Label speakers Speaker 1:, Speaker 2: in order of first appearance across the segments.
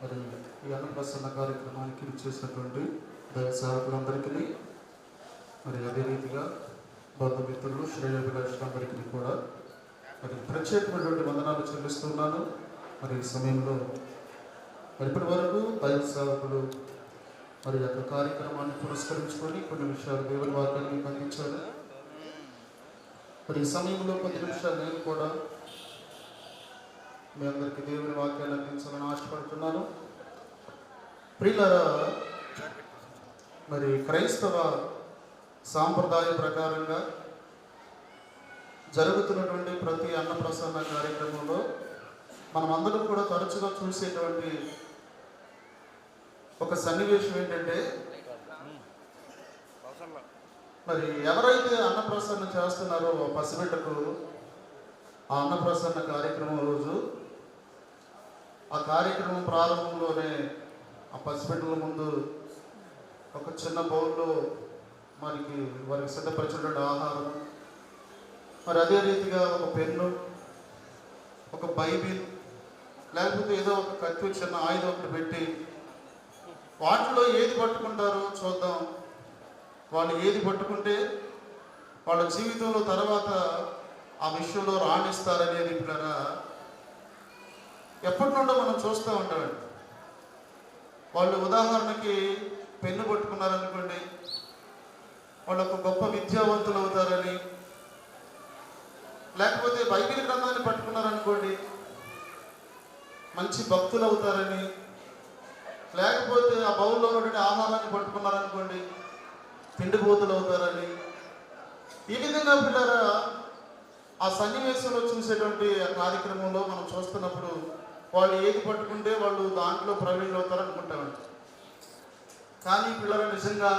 Speaker 1: మరి ఈ అన్నప్రసన్న కార్యక్రమానికి ఇచ్చేసినటువంటి దైవ సేవకులందరికీ మరి అదే రీతిగా బంధుమిత్రులు శ్రేయోభిలాషులందరికీ కూడా మరి ప్రత్యేకమైనటువంటి వందనాలు చెల్లిస్తున్నాను. మరి ఈ సమయంలో మరి ఇప్పటి వరకు దైవ సేవకులు మరి యొక్క కార్యక్రమాన్ని పురస్కరించుకొని కొన్ని విషయాలు దేవుని వార్తలు మీకు అందించారు మరి ఈ సమయంలో కొద్ది నిమిషాలు నేను కూడా మీ అందరికీ దేవుని వాక్యాలు అందించాలని ఆశపడుతున్నాను. ప్రియులరా మరి క్రైస్తవ సాంప్రదాయ ప్రకారంగా జరుగుతున్నటువంటి ప్రతి అన్నప్రసన్న కార్యక్రమంలో మనం కూడా తరచుగా చూసేటువంటి ఒక సన్నివేశం ఏంటంటే మరి ఎవరైతే అన్నప్రసన్న చేస్తున్నారో పసిబిడ్డకు ఆ అన్నప్రసన్న కార్యక్రమం రోజు ఆ కార్యక్రమం ప్రారంభంలోనే ఆ పసిపెట్టల ముందు ఒక చిన్న బౌల్లో మనకి వారికి సిద్ధపరిచినటువంటి ఆహారం. మరి అదే రీతిగా ఒక పెన్ను ఒక బైబిల్ లేకపోతే ఏదో ఒక కత్తి చిన్న ఆయుధం ఒకటి పెట్టి వాటిలో ఏది పట్టుకుంటారో చూద్దాం. వాళ్ళు ఏది పట్టుకుంటే వాళ్ళ జీవితంలో తర్వాత ఆ విషయంలో రాణిస్తారనేది పిల్లరా ఎప్పటి నుండో మనం చూస్తూ ఉంటామండి. వాళ్ళు ఉదాహరణకి పెన్ను పట్టుకున్నారనుకోండి వాళ్ళు ఒక గొప్ప విద్యావంతులు అవుతారని లేకపోతే బైబిల్ గ్రంథాన్ని పట్టుకున్నారనుకోండి మంచి భక్తులు అవుతారని లేకపోతే ఆ బౌల్లో ఉన్నటువంటి ఆహారాన్ని పట్టుకున్నారనుకోండి తిండిపోతులు అవుతారని. ఈ విధంగా పిల్లరా ఆ సన్నివేశంలో చూసేటువంటి కార్యక్రమంలో మనం చూస్తున్నప్పుడు వాళ్ళు ఏది పట్టుకుంటే వాళ్ళు దాంట్లో ప్రవీణులు అవుతారు అనుకుంటామండి కానీ పిల్లల నిజంగా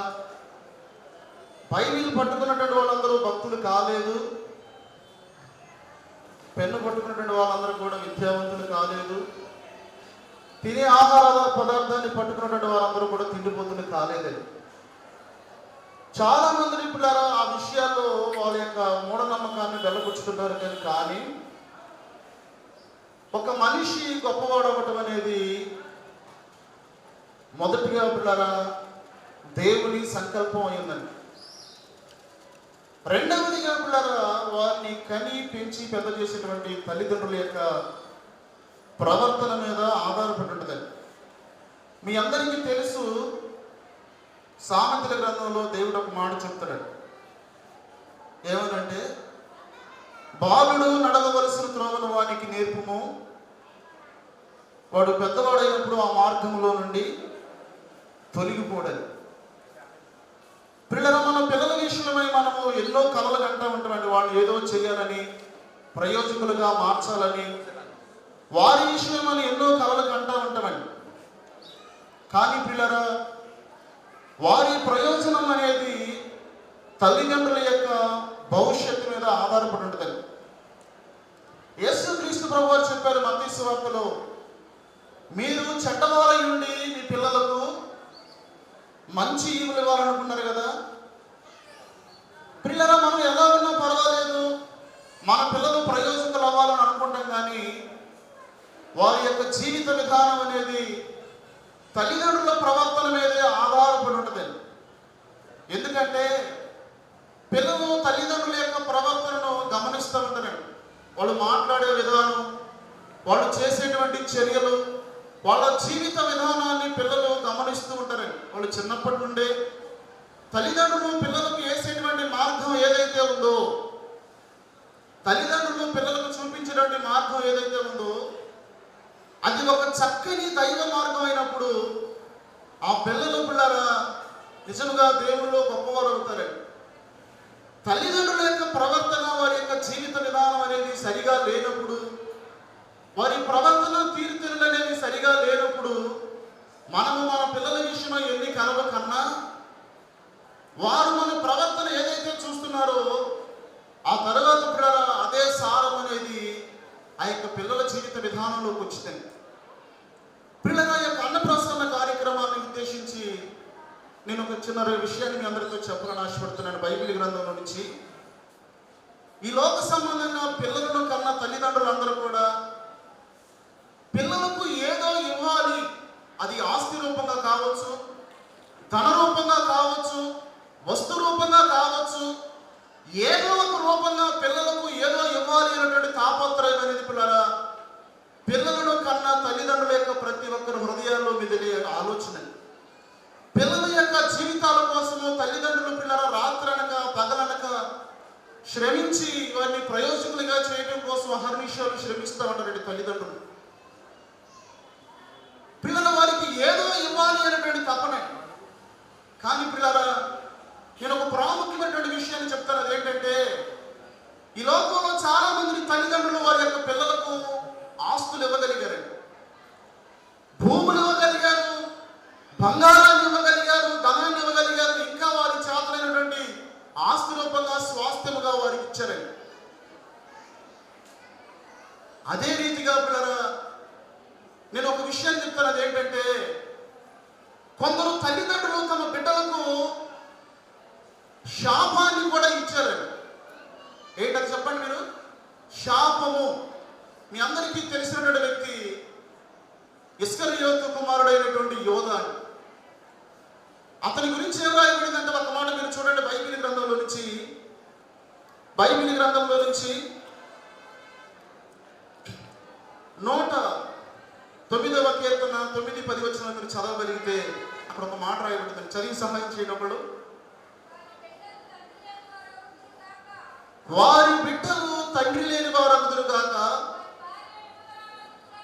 Speaker 1: బైబిల్ పట్టుకున్నటువంటి వాళ్ళందరూ భక్తులు కాలేదు. పెన్ను పట్టుకున్నటువంటి వాళ్ళందరూ కూడా విద్యావంతులు కాలేదు. తినే ఆహార పదార్థాన్ని పట్టుకున్నటువంటి వారందరూ కూడా తిండిపోతులు కాలేదని చాలా మంది పిల్లలు ఆ విషయాల్లో వాళ్ళ యొక్క మూఢనమ్మకాన్ని వెళ్ళబుచ్చుతుంటారు కానీ కానీ ఒక మనిషి గొప్పవాడు అవ్వటం అనేది మొదటిగా పిల్లరా దేవుని సంకల్పం అయిందండి రెండవదిగా పిల్లరా వారిని కని పెంచి పెద్ద చేసేటువంటి తల్లిదండ్రుల యొక్క ప్రవర్తన మీద ఆధారపడి ఉంటుందండి. మీ అందరికీ తెలుసు సామెతల గ్రంథంలో దేవుడు ఒక మాట చెప్తాడు ఏమనంటే బాలుడు నడవవలసిన త్రోవను వానికి నేర్పుము వాడు పెద్దవాడైనప్పుడు ఆ మార్గంలో నుండి తొలగిపోడని పిల్లల మన పిల్లల విషయమై మనము ఎన్నో కలలు కంటూ ఉంటామండి వాళ్ళు ఏదో చేయాలని ప్రయోజకులుగా మార్చాలని. వారి విషయమని ఎన్నో కలలు కంటూ ఉంటామండి కానీ పిల్లరా వారి ప్రయోజనం అనేది తల్లిదండ్రుల యొక్క భవిష్యత్తు మీద ఆధారపడి ఉంటుంది యేసు క్రీస్తు ప్రభు చెప్పారు మతీసు వార్తలో మీరు చెడ్డవారై ఉండి మీ పిల్లలకు మంచి ఈవులు ఇవ్వాలనుకున్నారు కదా? పిల్లల మనం ఎలా ఉన్నా పర్వాలేదు. మన పిల్లలు ప్రయోజకులు అవ్వాలని అనుకుంటాం కానీ వారి యొక్క జీవిత విధానం అనేది తల్లిదండ్రుల ప్రవర్తన మీదే ఆధారపడి ఉంటుంది. ఎందుకంటే పిల్లలు తల్లిదండ్రుల యొక్క ప్రవర్తనను గమనిస్తూ ఉంటారండి వాళ్ళు మాట్లాడే విధానం వాళ్ళు చేసేటువంటి చర్యలు వాళ్ళ జీవిత విధానాన్ని పిల్లలు గమనిస్తూ ఉంటారండి. వాళ్ళు చిన్నప్పటి నుండే తల్లిదండ్రులు పిల్లలకు వేసేటువంటి మార్గం ఏదైతే ఉందో తల్లిదండ్రులు పిల్లలకు చూపించేటువంటి మార్గం ఏదైతే ఉందో అది ఒక చక్కని దైవ మార్గం అయినప్పుడు ఆ పిల్లలు పిల్లరా నిజంగా దేవుళ్ళు గొప్పవారు అవుతారండి. తల్లిదండ్రుల యొక్క ప్రవర్తన వారి యొక్క జీవిత విధానం అనేది సరిగా లేనప్పుడు వారి ప్రవర్తన అనేవి లేనప్పుడు మనము మన పిల్లల విషయంలో ఎన్ని కలవ కన్నా వారు మన ప్రవర్తన ఏదైతే చూస్తున్నారో ఆ తర్వాత కూడా అదే సారం అనేది ఆ యొక్క పిల్లల జీవిత విధానంలోకి వచ్చింది. పిల్లల యొక్క అన్నప్రసన్న కార్యక్రమాన్ని ఉద్దేశించి నేను ఒక చిన్న విషయాన్ని మీ అందరితో చెప్పాలని ఆశపడుతున్నాను బైబిల్ గ్రంథం నుంచి. ఈ లోక సంబంధంగా పిల్లలను కన్నా తల్లిదండ్రులందరూ కూడా పిల్లలకు ఏదో ఇవ్వాలి అది ఆస్తి రూపంగా కావచ్చు ధన రూపంగా కావచ్చు వస్తు రూపంగా కావచ్చు ఏదో ఒక రూపంగా పిల్లలకు ఏదో ఇవ్వాలి అనేటువంటి తాపత్రయం అనేది పిల్లరా పిల్లలను కన్నా తల్లిదండ్రుల యొక్క ప్రతి ఒక్కరి హృదయాల్లో మెదిలే ఆలోచన. పిల్లల యొక్క జీవితాల కోసము తల్లిదండ్రులు పిల్లల రాత్రనక పగలనక శ్రమించి వారిని ప్రయోజకులుగా చేయడం కోసం అహర్నిశాలు శ్రమిస్తూ ఉంటారండి తల్లిదండ్రులు పిల్లల వారికి ఏదో తప్పనే. కానీ పిల్లల నేను ఒక ప్రాముఖ్యమైనటువంటి విషయాన్ని చెప్తాను. అదేంటంటే ఈ లోకంలో చాలా మంది తల్లిదండ్రులు వారి యొక్క పిల్లలకు ఆస్తులు ఇవ్వగలిగారండి భూములు ఇవ్వగలిగారు బంగారాన్ని ఇవ్వగలిగారు ధనాన్ని ఇవ్వగలిగారు ఇంకా వారి చేతలైనటువంటి ఆస్తి రూపంగా స్వాస్థ్యముగా వారికి ఇచ్చారండి అదే రీతిగా పిల్లరా నేను ఒక విషయాన్ని చెప్తాను అదేంటంటే కొందరు తల్లిదండ్రులు తమ బిడ్డలకు శాపాన్ని కూడా ఇచ్చారండి. ఏంటది చెప్పండి మీరు? శాపము. మీ అందరికీ తెలిసినటువంటి వ్యక్తి ఇస్కరియోతు కుమారుడైనటువంటి యోధ అతని గురించి ఏం రాయబడిందంటే ఒక మాట మీరు చూడండి బైబిల్ గ్రంథంలో నుంచి. బైబిల్ గ్రంథంలో నుంచి నూట తొమ్మిదవ కీర్తన తొమ్మిది పది వచ్చిన మీరు చదవగలిగితే అక్కడ ఒక మాట రాయబడుతుంది. చదివి సహాయం చేయనప్పుడు వారి బిడ్డలు తండ్రి లేని వారగుదురు కాక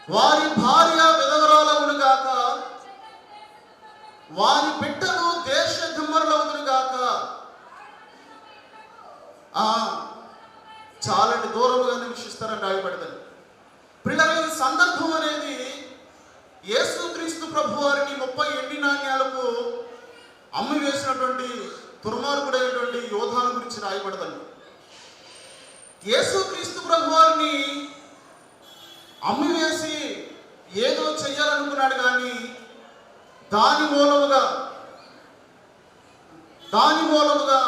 Speaker 1: వారి భార్య విధవరాలవును కాక వారి బిడ్డలు దేశ దిమ్మరులవుదురు కాక ఆ చాలండి దూరముగా నివసిస్తారని రాయబడదని. పిల్లల సందర్భం అనేది యేసుక్రీస్తు ప్రభు వారిని ముప్పై ఎండి నాణ్యాలకు అమ్మి వేసినటువంటి దుర్మార్గుడైనటువంటి యోధాల గురించి రాయబడదండి యేసుక్రీస్తు క్రీస్తు వారిని అమ్మి వేసి ఏదో చెయ్యాలనుకున్నాడు కానీ దాని మూలముగా దాని మూలముగా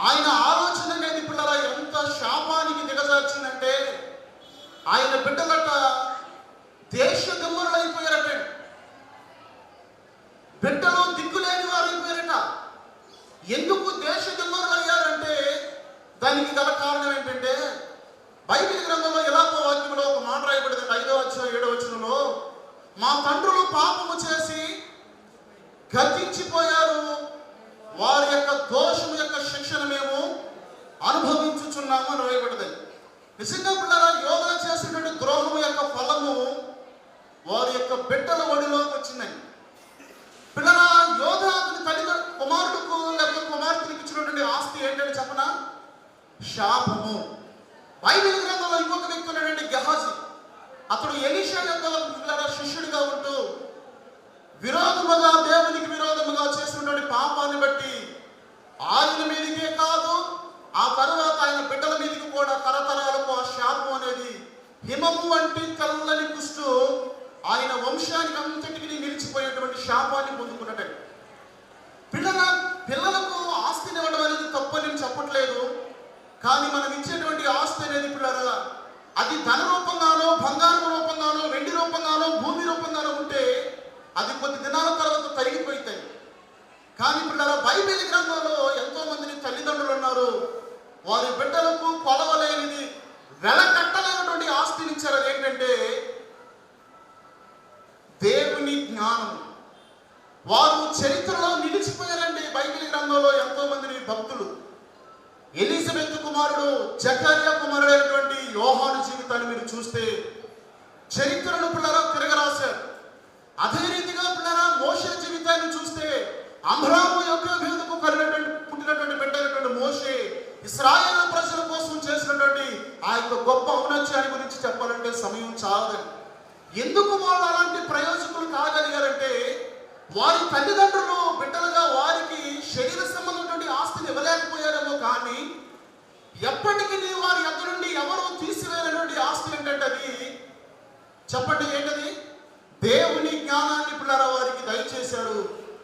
Speaker 1: ఆయన ఆలోచన అనేది పిల్లల ఎంత శాపానికి దిగజార్చిందంటే ఆయన బిడ్డలట దేశ అయిపోయారట బిడ్డలు దిక్కులేని వారు అయిపోయారట ఎందుకు దేశ అయ్యారంటే దానికి గల కారణం ఏంటంటే బైబిల్ గ్రంథంలో ఎలాగో వాక్యంలో ఒక మాట రాయబడింది ఐదో వచ్చిన ఏడో వచనంలో మా తండ్రులు పాపము చేసి గతించిపోయారు. వారి యొక్క దోషం యొక్క శిక్షణ మేము అనుభవించుచున్నాము అని రాయబడింది. నిజంగా పిల్లరా యోగా చేసినటువంటి ద్రోహం యొక్క ఫలము వారి యొక్క బిడ్డల ఒడిలోకి వచ్చిందని పిల్లల యోధ అతని తల్లి కుమారుడుకు లేకపోతే కుమార్తెలకు ఇచ్చినటువంటి ఆస్తి ఏంటని చెప్పనా శాపము. బైబిల్ గ్రంథంలో ఇంకొక వ్యక్తి ఉన్నాడండి గహాజీ. అతడు ఎలీషా యొక్క శిష్యుడిగా ఉంటూ విరోధముగా దేవునికి విరోధముగా చేసినటువంటి పాపాన్ని బట్టి ఆయన మీదకే కాదు ఆ తర్వాత ఆయన బిడ్డల మీదకి కూడా తరతరాలకు ఆ శాపం అనేది హిమము వంటి తెల్లని కుస్తూ ఆయన వంశానికి అంతటికి నిలిచిపోయేటువంటి శాపాన్ని పొందుకున్నట్టు. పిల్లల పిల్లలకు ఆస్తిని ఇవ్వడం అనేది తప్పని నేను చెప్పట్లేదు. కానీ మనం ఇచ్చేటువంటి ఆస్తి అనేది పిల్లల అది ధన రూపంగానో బంగారం రూపంగానో వెండి రూపంగానో భూమి రూపంగానో ఉంటే అది కొద్ది దినాల తర్వాత తరిగిపోతాయి కానీ పిల్లల బైబిల్ గ్రంథంలో ఎంతో మందిని తల్లిదండ్రులు ఉన్నారు వారి బిడ్డలకు కొలవలేనిది వెలకట్టలేనటువంటి ఆస్తిని ఇచ్చారు. ఏంటంటే దేవుని జ్ఞానం వారు చరిత్రలో నిలిచిపోయారండి బైబిల్ గ్రంథంలో ఎంతో మందిని భక్తులు. కుమారుడు జకర్య కుమారుడైనటువంటి యోహాను జీవితాన్ని మీరు చూస్తే చరిత్రను పిల్లరా తిరగరాశారు అదే రీతిగా పిల్లరా మోషే జీవితాన్ని చూస్తే అమ్రాము యొక్క వేదకు కలిగినటువంటి పుట్టినటువంటి బిడ్డైనటువంటి మోషే ఇస్రాయేల్ ప్రజల కోసం చేసినటువంటి ఆ యొక్క గొప్ప ఔనత్యాన్ని గురించి చెప్పాలంటే సమయం చాలదండి. ఎందుకు వాళ్ళు అలాంటి ప్రయోజకులు కాగలిగారంటే వారి తల్లిదండ్రులు బిడ్డలుగా వారికి శరీర సంబంధమైనటువంటి ఆస్తిని ఇవ్వలేకపోయారేమో కానీ ఎప్పటికీ వారి ఎద్దు నుండి ఎవరో తీసివేయనటువంటి ఆస్తి ఏంటంటే అది చెప్పండి ఏంటది? దేవుని జ్ఞానాన్ని పిల్లల వారికి దయచేశాడు.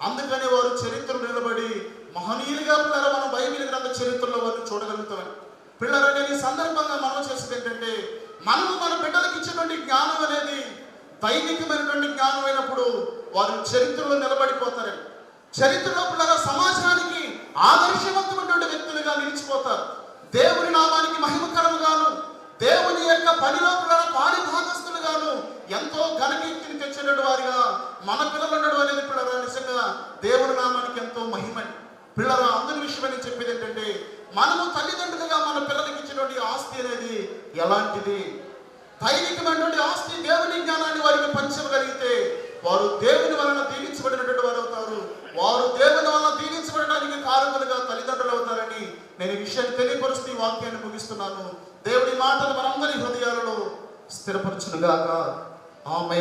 Speaker 1: అందుకని వారు చరిత్ర నిలబడి మహనీయులుగా పిల్లల మనం బైబిల్ గ్రంథ చరిత్రలో వారిని చూడగలుగుతామని పిల్లల అనేది సందర్భంగా మనం చేసేది ఏంటంటే మనము మన బిడ్డలకు ఇచ్చినటువంటి జ్ఞానం అనేది దైనికమైనటువంటి జ్ఞానం అయినప్పుడు వారు చరిత్రలో నిలబడిపోతారు. చరిత్రలో పిల్లల సమాజానికి ఆదర్శవంతమైనటువంటి వ్యక్తులుగా నిలిచిపోతారు. దేవుని నామానికి మహిమకరముగాను దేవుని యొక్క పనిలో పిల్లల పాడి భాగస్తులుగాను ఎంతో ఘనకీర్తిని తెచ్చినటువంటి వారిగా మన పిల్లలు ఉండడం అనేది పిల్లరా నిజంగా దేవుని నామానికి ఎంతో మహిమని పిల్లల అందరి విషయమని చెప్పేది ఏంటంటే మనము తల్లిదండ్రులుగా మన పిల్లలకి ఇచ్చినటువంటి ఆస్తి అనేది ఎలాంటిది? దైవికమైనటువంటి ఆస్తి దేవుని జ్ఞానాన్ని వారికి పంచగలిగితే వారు దేవుని వలన దీవించబడినటువంటి వారు అవుతారు వారు దేవుని వలన దీవించబడడానికి కారకులుగా తల్లిదండ్రులు అవుతారని నేను ఈ విషయాన్ని తెలియపరుస్తూ ఈ వాక్యాన్ని ముగిస్తున్నాను. దేవుడి మాటలు మనందరి హృదయాలలో స్థిరపరచునుగాక. ఆమె